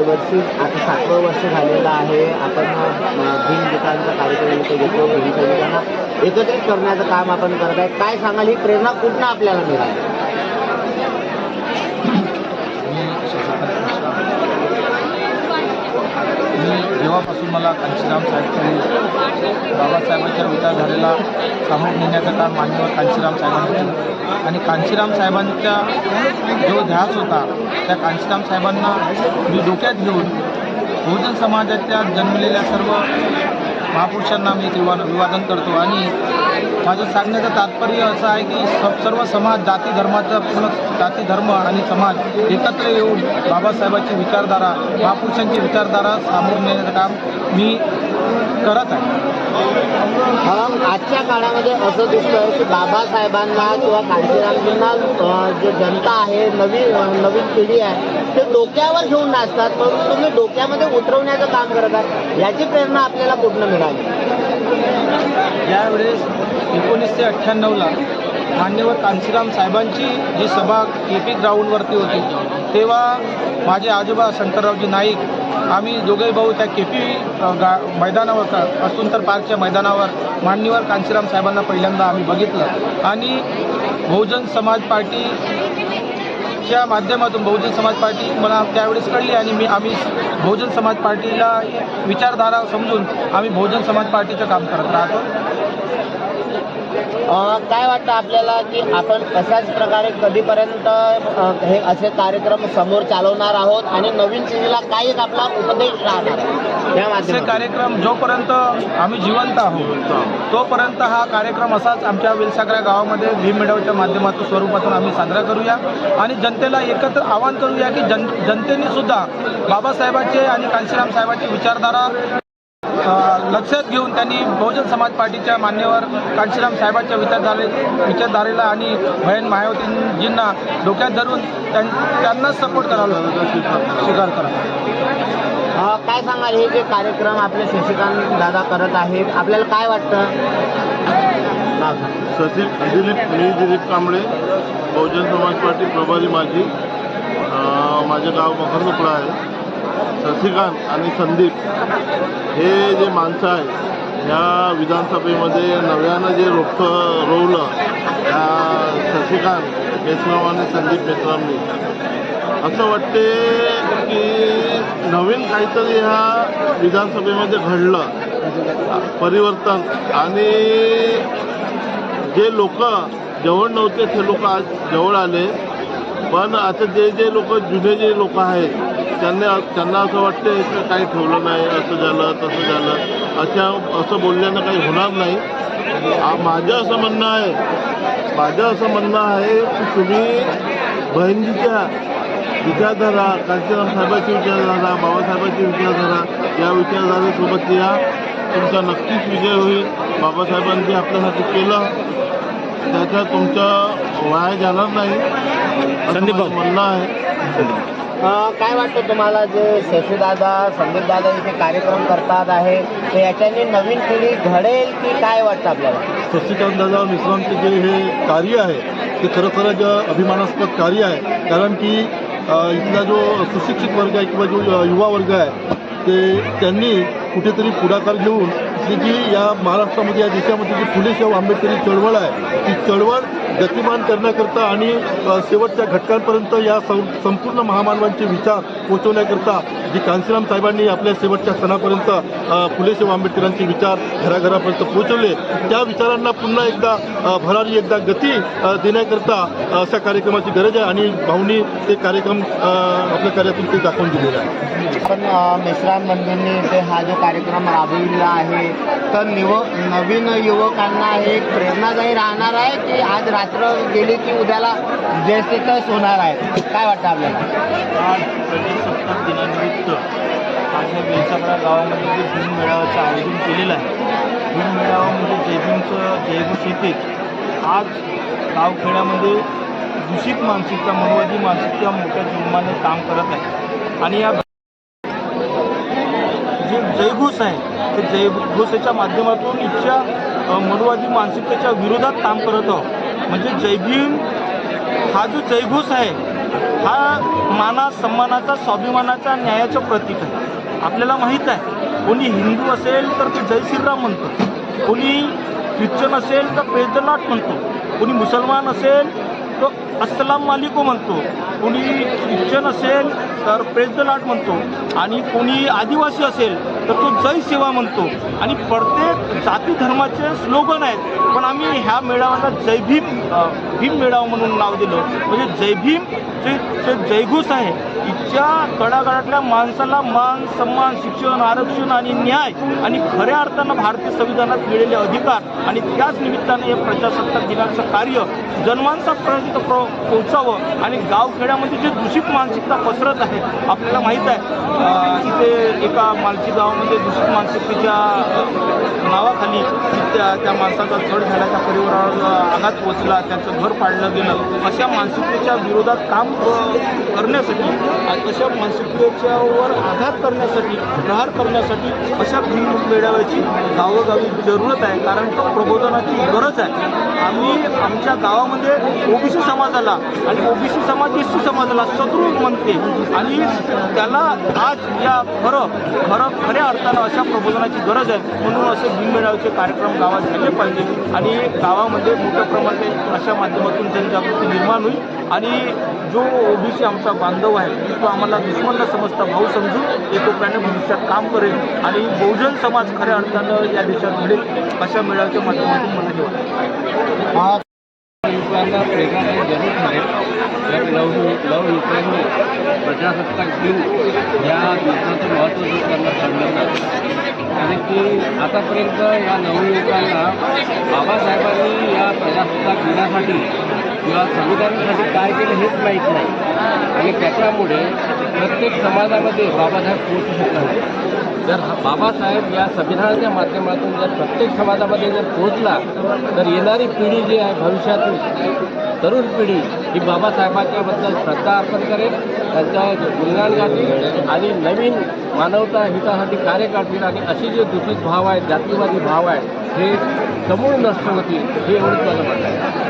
दरवर्षी आता सातवं वर्ष झालेलं आहे. आपण भीम गीतांचा कार्यक्रम इथे घेतो भीम एकत्रित करण्याचं काम आपण करत आहे. काय सांगाल? ही प्रेरणा कुठनं आपल्याला मिळाली मी शशिकांत मिश्रा पासून मला कांशीराम साहेबांनी बाबासाहेबांच्या विचारधारेला सामोर नेण्याचं काम मान्यवर कांशीराम साहेबांनी केलं. आणि कांशीराम साहेबांचा जो ध्यास होता त्या कांशीराम साहेबांना मी डोक्यात घेऊन बहुजन समाजाच्या जन्मलेल्या सर्व महापुरुषांना मी विवा विवादन करतो. आणि माझं सांगण्याचं तात्पर्य असं आहे की स सर्व समाज जाती धर्माचा पूर्ण जाती धर्म आणि समाज एकत्र येऊन बाबासाहेबांची विचारधारा महापुरुषांची विचारधारा सामोर नेण्याचं काम मी करत आहे. मग आजच्या काळामध्ये असं दिसतंय की बाबासाहेबांना किंवा कांशीरामजींना जे जनता आहे नवी नवीन पिढी आहे ते डोक्यावर घेऊन नाचतात परंतु तुम्ही डोक्यामध्ये उतरवण्याचं काम करत आहात याची प्रेरणा आपल्याला कुठनं मिळाली? यावेळेस एकोणीसशे अठ्ठ्याण्णवला मान्यवर कांशीराम साहेबांची जी सभा के पी ग्राउंडवरती होती तेव्हा माझे आजोबा शंकररावजी नाईक आम्ही दोघे भाऊ त्या के पी गा मैदानावर का पार्कच्या मैदानावर मान्यवर कांशीराम साहेबांना पहिल्यांदा आम्ही बघितलं. आणि बहुजन समाज पार्टी च्या माध्यमातून बहुजन समाज पार्टी मला त्यावेळेस कळली आणि मी आम्ही बहुजन समाज पार्टीला विचारधारा समजून आम्ही बहुजन समाज पार्टीचं काम करत राहतो. काय वाटतं आपल्याला की आपण कशाच प्रकारे कधीपर्यंत हे असे कार्यक्रम समोर चालवणार आहोत आणि नवीन पिढीला काय एक आपला उपदेश राहणार या असे कार्यक्रम जोपर्यंत आम्ही जिवंत आहोत तोपर्यंत हा कार्यक्रम असाच आमच्या वेलसागरा गावामध्ये भीम मेळाव्याच्या माध्यमातून स्वरूपातून आम्ही साजरा करूया. आणि जनतेला एकत्र आवाहन करूया की जन जनतेने सुद्धा बाबासाहेबांचे आणि कांशीराम साहेबांची विचारधारा लक्षात घेऊन त्यांनी बहुजन समाज पार्टीच्या मान्यवर कांशीराम साहेबांच्या विचारधारे विचारधारेला आणि बहीण मायावतींजींना डोक्यात धरून त्यां त्यांना सपोर्ट करावा स्वीकार करा. काय सांगाल? हे जे कार्यक्रम आपले शशिकांत दादा करत आहेत आपल्याला काय वाटतं. सचिन दिलीप मी दिलीप कांबळे बहुजन समाज पार्टी प्रभारी माजी. अं, माझे गाव मकरदुकडा आहे. शशिकांत आणि संदीप हे जे माणसं आहे ह्या विधानसभेमध्ये नव्यानं जे रोपटं रोवलं त्या शशिकांत मेश्राम आणि संदीप मेश्रामनी असं वाटते की नवीन काहीतरी ह्या विधानसभेमध्ये घडलं परिवर्तन. आणि जे लोक जवळ नव्हते ते लोक आज जवळ आले पण आता जे जे लोक जुने जे लोक आहेत त्यांना त्यांना असं वाटते की काही ठेवलं नाही असं झालं तसं झालं अशा असं बोलल्यानं काही होणार नाही. माझं असं म्हणणं आहे माझं असं म्हणणं आहे की तुम्ही बहिणीच्या विचारधारा कांशीराम साहेबांची विचारधारा बाबासाहेबांची विचारधारा या विचारधारेसोबत या. तुमचा नक्कीच विजय होईल. बाबासाहेबांनी आपल्यासाठी केलं. त्याचा तुमचं वाया जाणार नाही. असं म्हणणं आहे. काय वाटतं तुम्हाला जे शशीदादा संदीपदादा इथे कार्यक्रम करतात आहे तर याच्याने नवीन पिढी घडेल की काय वाटतं आपल्याला? शशिकांतदादा मिश्रांचे मिश्रांचं जे हे कार्य आहे ते खरोखरच अभिमानास्पद कार्य आहे कारण की इथला जो सुशिक्षित वर्ग आहे किंवा जो युवा वर्ग आहे ते त्यांनी कुठेतरी पुढाकार घेऊन ही जी या महाराष्ट्रामध्ये या देशामध्ये जी फुले शाहू आंबेडकरी चळवळ आहे ती चळवळ गतिमान करण्याकरता आणि शेवटच्या घटकांपर्यंत या सं संपूर्ण महामानवांचे विचार पोहोचवण्याकरता जी कांशीराम साहेबांनी आपल्या शेवटच्या सणापर्यंत अ, फुले शाहू आंबेडकरांचे विचार घराघरापर्यंत पोहोचवले. त्या विचारांना पुन्हा एकदा भरारी एकदा गती देण्याकरता अशा कार्यक्रमाची गरज आहे आणि भाऊनी ते कार्यक्रम आपल्या कार्यातून ते दाखवून दिलेलं आहे. पण मेश्राम बंधूंनी इथे हा जो कार्यक्रम राबविला आहे तर निव नवीन युवकांना हे एक प्रेरणादायी राहणार आहे की आज रात्र गेली की उद्याला जयस्थितच होणार आहे? काय वाटतं आपल्याला? आज प्रजासत्ताक दिनानिमित्त माझ्या बेलसाकडा गावामध्ये जे भीम मेळाव्याचं आयोजन केलेलं आहे. भीम मेळावा म्हणजे जयभीमचं जयभूष येतेच आज गावखेड्यामध्ये दूषित मानसिकता मनवादी मानसिकता मोठ्या जोमाने काम करत आहे. आणि या जे जयघोष आहे ते जयघोषाच्या माध्यमातून इथच्या अ, मनवादी मानसिकतेच्या विरोधात काम करत आहोत. म्हणजे जयभीम हा जो जयघोष आहे हा माना सन्मानाचा स्वाभिमानाचा न्यायाचं प्रतीक आहे. आपल्याला माहीत आहे कोणी हिंदू असेल तर ते जय श्रीराम म्हणतो. कोणी ख्रिश्चन असेल तर प्रेज द लॉर्ड म्हणतो. कोणी मुसलमान असेल तो अस्सलाम मालिको म्हणतो. कोणी ख्रिश्चन असेल तर प्रेज द लॉर्ड म्हणतो. आणि कोणी आदिवासी असेल तर तो जय सेवा म्हणतो. आणि प्रत्येक जाती धर्माचे स्लोगन आहेत. पण आम्ही ह्या मेळाव्याला जय भीम भीम मेळावा म्हणून नाव दिलं. म्हणजे जय भीम जे जे जयघोष आहे इतक्या तळागाळातल्या माणसाला मान सन्मान शिक्षण आरक्षण आणि न्याय आणि खऱ्या अर्थानं भारतीय संविधानात मिळेले अधिकार आणि त्याच निमित्ताने हे प्रजासत्ताक दिनाचं कार्य जनमानसापर्यंत प्र पोहोचावं आणि गावखेड्यामध्ये जे दूषित मानसिकता पसरत आहे आपल्याला माहीत आहे अ, इथे एका मालची गावामध्ये दूषित मानसिकतेच्या नावाखाली त्या त्या माणसाचा चढ झाला त्या परिवारावर आघात पोचला त्यांचं घर पाडलं गेलं अशा मानसिकतेच्या विरोधात काम करण्यासाठी अशा मानसिकतेच्यावर आघात करण्यासाठी प्रहार करण्यासाठी अशा भीम मेळाव्याची गावोगावी जरूरत आहे कारण तो प्रबोधनाची गरज आहे. आम्ही आमच्या गावामध्ये ओबीसी समाजाला आणि ओबीसी समाज एस सी समाजाला शत्रू म्हणते आणि त्याला आज या खरं खरं खऱ्या अर्थानं अशा प्रबोधनाची गरज आहे. म्हणून असे भीम मेळाव्याचे कार्यक्रम गावात झाले पाहिजे आणि गावामध्ये मोठ्या प्रमाणात अशा माध्यमातून जनजागृती निर्माण होईल. आणि जो ओबीसी आमचा बांधव आहे तो आम्हाला दुश्मन न समजता भाऊ समजून एकोप्याने भविष्यात काम करेल आणि बहुजन समाज खऱ्या अर्थानं या देशात घडेल अशा मेळाव्याच्या माध्यमातून मला हे युवकांना प्रेरणा देणे जरूर ठरेल या लव लव युवकांनी प्रजासत्ताक दिन या दिवसाचं महत्त्व दूर त्यांना सांगितलं कारण की आतापर्यंत या नवयुवकांना बाबासाहेबांनी या प्रजासत्ताक दिनासाठी किंवा संविधानासाठी काय केलं हेच माहीत नाही. आणि त्याच्यामुळे प्रत्येक समाजामध्ये बाबासाहेब पोहोचू शकला नाही. जर हा बाबासाहेब या संविधानाच्या माध्यमातून जर प्रत्येक समाजामध्ये जर पोहोचला तर येणारी पिढी जी आहे भविष्यातून तरुण पिढी ही बाबासाहेबांच्याबद्दल श्रद्धा अर्पण करेल. त्यांच्या गुणगान गातील आणि नवीन मानवता हितासाठी कार्य करतील. आणि अशी जे दूषित भाव आहेत जातीवादी भाव आहेत हे समूळ नष्ट होतील हे एवढंच मला म्हणणं